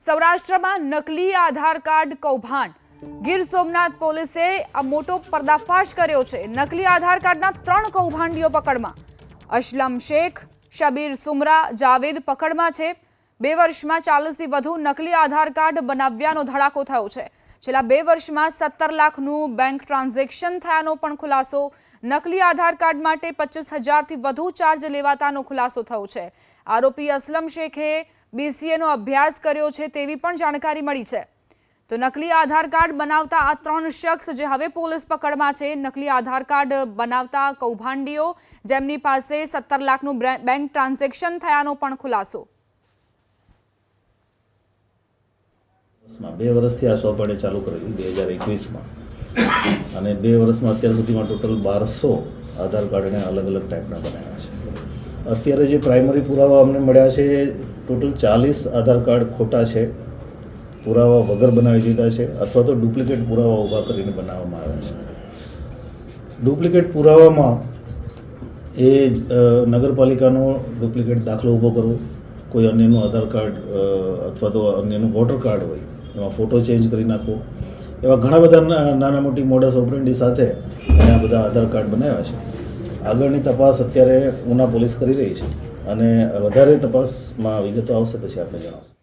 સૌરાષ્ટ્રમાં નકલી આધાર કાર્ડ કૌભાંડ. ગીર સોમનાથ પોલીસે આ મોટો પર્દાફાશ કર્યો છે. નકલી આધાર કાર્ડના ત્રણ કૌભાંડીઓ પકડમાં. અસલમ શેખ, શબીર સુમરા, જાવેદ પકડમાં છે. બે વર્ષમાં ચાલીસથી વધુ નકલી આધાર કાર્ડ બનાવ્યાનો ધડાકો થયો છે. છેલ્લા બે વર્ષમાં સત્તર લાખનું બેંક ટ્રાન્ઝેક્શન થયાનો પણ ખુલાસો. નકલી આધાર કાર્ડ માટે પચીસ હજારથી વધુ ચાર્જ લેવાતાનો ખુલાસો થયો છે. આરોપી અસલમ શેખે બીસીએનો અભ્યાસ કર્યો છે તેવી પણ જાણકારી મળી છે. તો નકલી આધાર કાર્ડ બનાવતા આ ત્રણ શખ્સ જે હવે પોલીસ પકડમાં છે, નકલી આધાર કાર્ડ બનાવતા કૌભાંડીઓ જેમની પાસે સત્તર લાખનું બેંક ટ્રાન્ઝેક્શન થયાનો પણ ખુલાસો. બે વર્ષથી આ શોપ ચાલુ કરેલી, બે હજાર એકવીસમાં. અને બે વર્ષમાં અત્યાર સુધીમાં ટોટલ બારસો આધાર કાર્ડ એને અલગ અલગ ટાઈપના બનાવ્યા છે. અત્યારે જે પ્રાઇમરી પુરાવા અમને મળ્યા છે ટોટલ ચાલીસ આધાર કાર્ડ ખોટા છે. પુરાવા વગર બનાવી દીધા છે, અથવા તો ડુપ્લિકેટ પુરાવા ઊભા કરીને બનાવવામાં આવ્યા છે. ડુપ્લિકેટ પુરાવામાં એ નગરપાલિકાનો ડુપ્લિકેટ દાખલો ઊભો કરવો, કોઈ અન્યનું આધાર કાર્ડ અથવા તો અન્યનું વોટર કાર્ડ હોય, એમાં ફોટો ચેન્જ કરી નાખવો એવા ઘણા બધા નાના મોટી મોડસ ઓપરેન્ડી સાથે આ બધા આધાર કાર્ડ બનાવ્યા છે. આગળની તપાસ અત્યારે ઉના પોલીસ કરી રહી છે. અને વધારે તપાસમાં વિગતો આવશે, પછી આપણે જણાવશું.